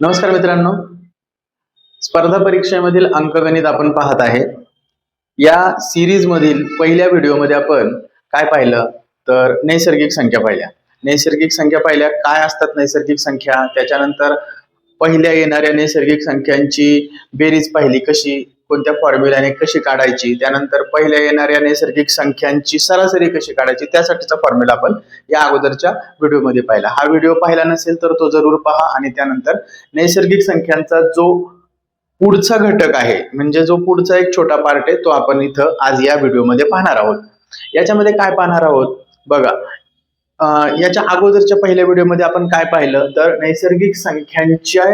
नमस्कार मित्रांनो. स्पर्धा परीक्षेमधील अंकगणित आपण पाहत आहे. या सिरीज मधील पहिल्या व्हिडिओमध्ये आपण काय पाहिलं? तर नैसर्गिक संख्या पाहिल्या. नैसर्गिक संख्या पाहिल्या. काय असतात नैसर्गिक संख्या? त्याच्यानंतर पहिल्या येणाऱ्या नैसर्गिक संख्यांची बेरीज पाहिली कशी? कोणत्या फॉर्म्युल्याने कशी काढायची त्यानंतर पहिल्या येणाऱ्या नैसर्गिक संख्यांची सरासरी कशी काढायची त्यासाठीचा फॉर्म्युला आपण या अगोदरच्या व्हिडिओमध्ये पाहिला. हा व्हिडिओ पाहिला नसेल तर तो जरूर पहा आणि त्यानंतर नैसर्गिक संख्यांचा जो पुढचा घटक आहे म्हणजे जो पुढचा एक छोटा पार्ट आहे तो आपण इथं आज या व्हिडिओमध्ये पाहणार आहोत. याच्यामध्ये काय पाहणार आहोत? बघा याच्या अगोदरच्या पहिल्या व्हिडिओमध्ये आपण काय पाहिलं? तर नैसर्गिक संख्यांच्या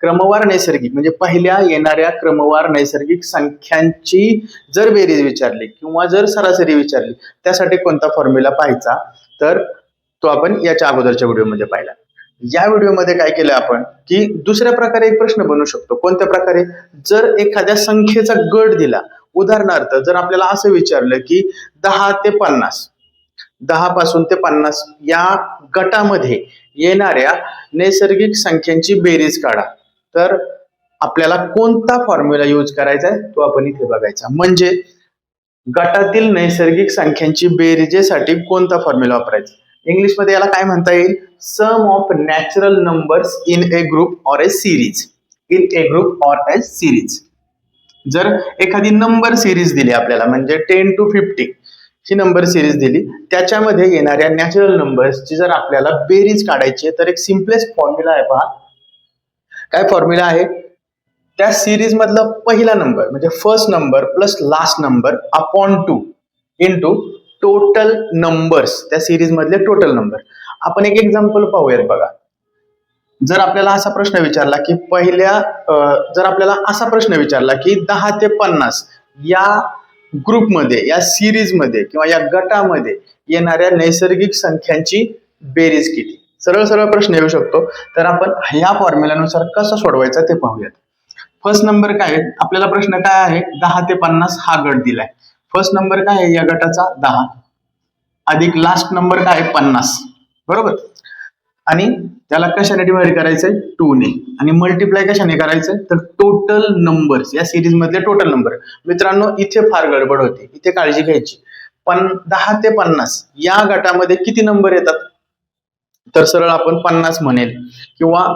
क्रमवार नैसर्गिक म्हणजे पहिल्या येणाऱ्या क्रमवार नैसर्गिक संख्यांची जर बेरीज विचारली किंवा जर सरासरी विचारली त्यासाठी कोणता फॉर्म्युला पाहायचा? तर तो आपण याच्या अगोदरच्या व्हिडिओमध्ये पाहिला. या व्हिडिओमध्ये काय केलं आपण? की दुसऱ्या प्रकारे एक प्रश्न बनवू शकतो. कोणत्या प्रकारे? जर एखाद्या संख्येचा गट दिला उदाहरणार्थ जर आपल्याला असं विचारलं की दहा ते पन्नास दहा पासून ते पन्नास या गटामध्ये येणाऱ्या नैसर्गिक संख्यांची बेरीज काढा. तर आपल्याला कोणता फॉर्म्युला यूज करायचा आहे तो आपण इथे बघायचा. म्हणजे गटातील नैसर्गिक संख्यांची बेरीजेसाठी कोणता फॉर्म्युला वापरायचा? इंग्लिशमध्ये याला काय म्हणता येईल? Sum of natural numbers in a group or a series in a group or a series जर एखादी नंबर सिरीज दिली आपल्याला म्हणजे टेन टू फिफ्टी ही नंबर सिरीज दिली त्याच्यामध्ये येणाऱ्या नॅचरल नंबर्सची जर आपल्याला बेरीज काढायची तर एक सिम्पलेस्ट फॉर्म्युला आहे पहा. काय फॉर्म्युला आहे? त्या सिरीज मधला पहिला नंबर म्हणजे first number plus last number upon two into total numbers त्या सिरीज मधले टोटल नंबर आपण एक एक्झाम्पल पाहूयात बघा. जर आपल्याला असा प्रश्न विचारला की पहिल्या जर आपल्याला असा प्रश्न विचारला की दहा ते पन्नास या ग्रुपमध्ये या सिरीजमध्ये किंवा या गटामध्ये येणाऱ्या नैसर्गिक संख्यांची बेरीज किती सरळ सरळ प्रश्न येऊ शकतो. तर आपण ह्या फॉर्म्युल्यानुसार कसं सोडवायचा ते पाहूयात. फर्स्ट नंबर काय आहे? आपल्याला प्रश्न काय आहे? दहा ते पन्नास हा गट दिलाय. फर्स्ट नंबर काय आहे या गटाचा? दहा. अधिक लास्ट नंबर काय आहे? पन्नास. बरोबर? आणि त्याला कशाने डिवाइड करायचंय? टू ने. आणि मल्टिप्लाय कशाने करायचंय? तर टोटल नंबर्स या सिरीज मधले टोटल नंबर मित्रांनो इथे फार गडबड होते. इथे काळजी घ्यायची. पण दहा ते पन्नास या गटामध्ये किती नंबर येतात? तर सरळ आपण पन्नास म्हणेल किंवा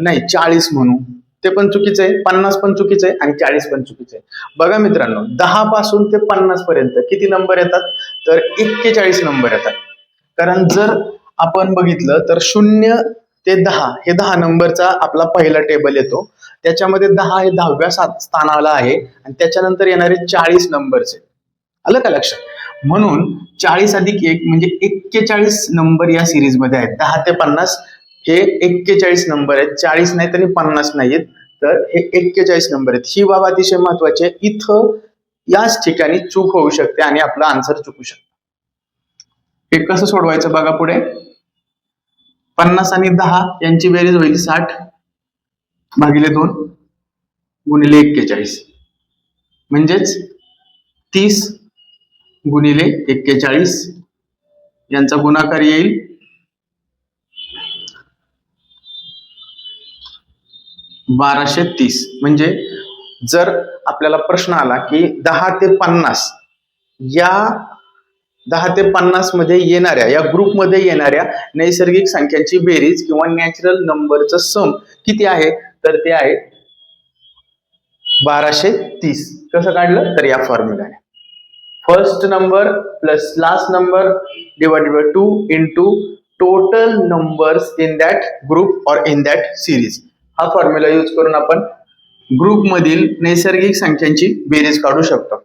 नाही चाळीस म्हणू. ते पण चुकीचं आहे. पन्नास पण चुकीचं आहे आणि चाळीस पण चुकीचं आहे. बघा मित्रांनो दहा पासून ते पन्नास पर्यंत किती नंबर येतात? तर एक्केचाळीस नंबर येतात. कारण जर आपण बघितलं तर शून्य ते दहा हे दहा नंबरचा आपला पहिला टेबल येतो. त्याच्यामध्ये दहा हे दहाव्या सात स्थानाला आहे आणि त्याच्यानंतर येणारे चाळीस नंबरचे आलं का लक्षात? म्हणून चाळीस अधिक एक म्हणजे एक्केचाळीस नंबर या सिरीजमध्ये आहेत. दहा ते पन्नास हे एक्केचाळीस नंबर आहेत. चाळीस नाहीत आणि पन्नास नाहीत तर हे एक्केचाळीस नंबर आहेत. ही बाब अतिशय महत्वाची आहे. इथं याच ठिकाणी चूक होऊ शकते आणि आपला आन्सर चुकू शकतो. हे कसं सोडवायचं बघा पुढे. पन्नास आणि दहा यांची बेरीज होईल साठ भागिले दोन गुणिले एक्केचाळीस. म्हणजेच तीस गुणिले एक्केचाळीस. यांचा गुणाकार येईल. बाराशे तीस. म्हणजे जर आपल्याला प्रश्न आला की दहा ते पन्नास या दहा ते पन्नासमध्ये येणाऱ्या या ग्रुपमध्ये येणाऱ्या नैसर्गिक संख्यांची बेरीज किंवा नॅचरल नंबरचं सम किती आहे? तर ते आहे बाराशे तीस. कसं काढलं? तर या फॉर्म्युलाने first number plus last number divided by two into total numbers in that group or in that series हा फॉर्म्युला यूज करून आपण ग्रुपमधील नैसर्गिक संख्यांची बेरीज काढू शकतो.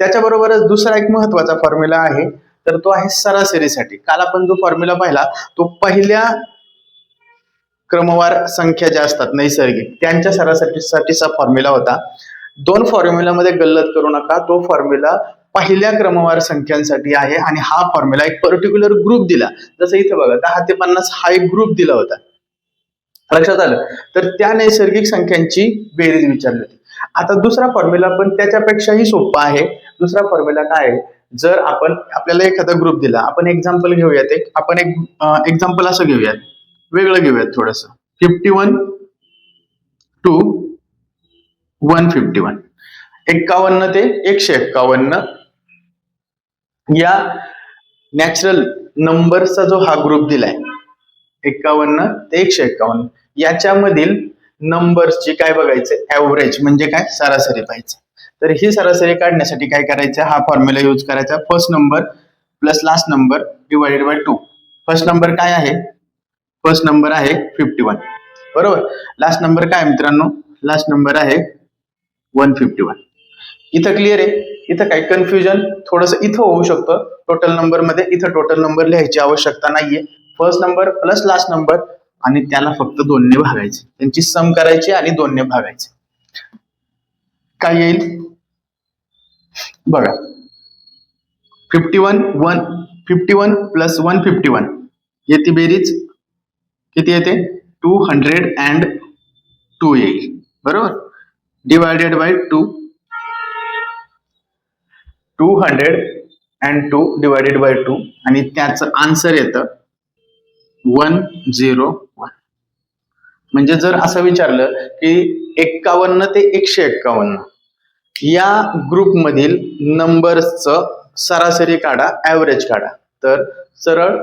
त्याच्याबरोबरच दुसरा एक महत्त्वाचा फॉर्म्युला आहे तर तो आहे सरासरीसाठी. काल आपण जो फॉर्म्युला पाहिला तो पहिल्या क्रमवार संख्या ज्या असतात नैसर्गिक त्यांच्या सरासरीसाठीचा फॉर्म्युला होता. दोन फॉर्म्युलामध्ये गल्लत करू नका तो फॉर्म्युला पहिल्या क्रमवार संख्यांसाठी आहे आणि हा फॉर्म्युला एक पर्टिक्युलर ग्रुप दिला. जसं इथे बघा दहा ते पन्नास हा एक ग्रुप दिला होता. लक्षात आलं? तर त्या नैसर्गिक संख्यांची बेरीज विचारली होती. आता दुसरा फॉर्म्युला पण त्याच्यापेक्षाही सोपा आहे. दुसरा फॉर्म्युला काय आहे? जर आपण आपल्याला एखादा ग्रुप दिला आपण एक्झाम्पल घेऊयात एक. आपण एक एक्झाम्पल असं घेऊयात. वेगळं घेऊयात थोडस. Fifty one to one fifty one एक्कावन्न ते एकशे एक्कावन्न या नॅचरल नंबरचा जो हा ग्रुप दिलाय एक्कावन्न ते एकशे एक्कावन्न याच्यामधील नंबर्सची काय बघायचं? ऍव्हरेज म्हणजे काय? सरासरी पाहिजे तर ही सरासरी काढण्यासाठी काय करायचं? हा फॉर्म्युला यूज करायचा. First number plus last number divided by two first number काय आहे? फर्स्ट नंबर आहे फिफ्टी वन बरोबर? लास्ट नंबर काय मित्रांनो? लास्ट नंबर आहे वन फिफ्टी वन इथं क्लिअर आहे. इथं काही कन्फ्युजन थोडस इथं होऊ शकतं. टोटल नंबरमध्ये इथं टोटल नंबर लिहायची आवश्यकता नाहीये. First number plus last number आणि त्याला फक्त दोनने भागायचे. त्यांची सम करायची आणि दोनने भागायचे. काय येईल? बघा. Fifty one one fifty one plus one fifty one येते बेरीज. किती येते? टू हंड्रेड अँड टू येईल. बरोबर? Divided by two two hundred and two divided by two आणि त्याचं आन्सर येतं वन झिरो वन म्हणजे जर असं विचारलं की एक्कावन्न ते एकशे एक्कावन्न या ग्रुपमधील नंबर्सचं सरासरी काढा ॲव्हरेज काढा. तर सरळ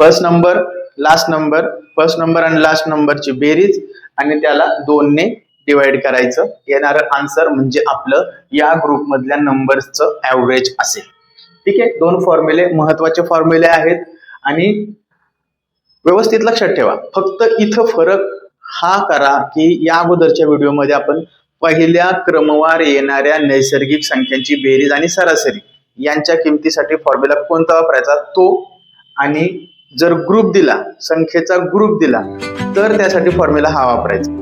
first number last number first number आणि लास्ट नंबरची बेरीज आणि त्याला दोनने डिवाइड करायचं. येणारं आन्सर म्हणजे आपलं या ग्रुपमधल्या नंबर्सचं ऍव्हरेज असेल. ठीक आहे? दोन फॉर्म्युले महत्त्वाचे फॉर्म्युले आहेत. आणि व्यवस्थित लक्षात ठेवा. फक्त इथं फरक हा करा की या अगोदरच्या व्हिडिओमध्ये आपण पहिल्या क्रमवार येणाऱ्या नैसर्गिक संख्यांची बेरीज आणि सरासरी यांच्या किमतीसाठी फॉर्म्युला कोणता वापरायचा? तो. आणि जर ग्रुप दिला संख्येचा ग्रुप दिला तर त्यासाठी फॉर्म्युला हा वापरायचा.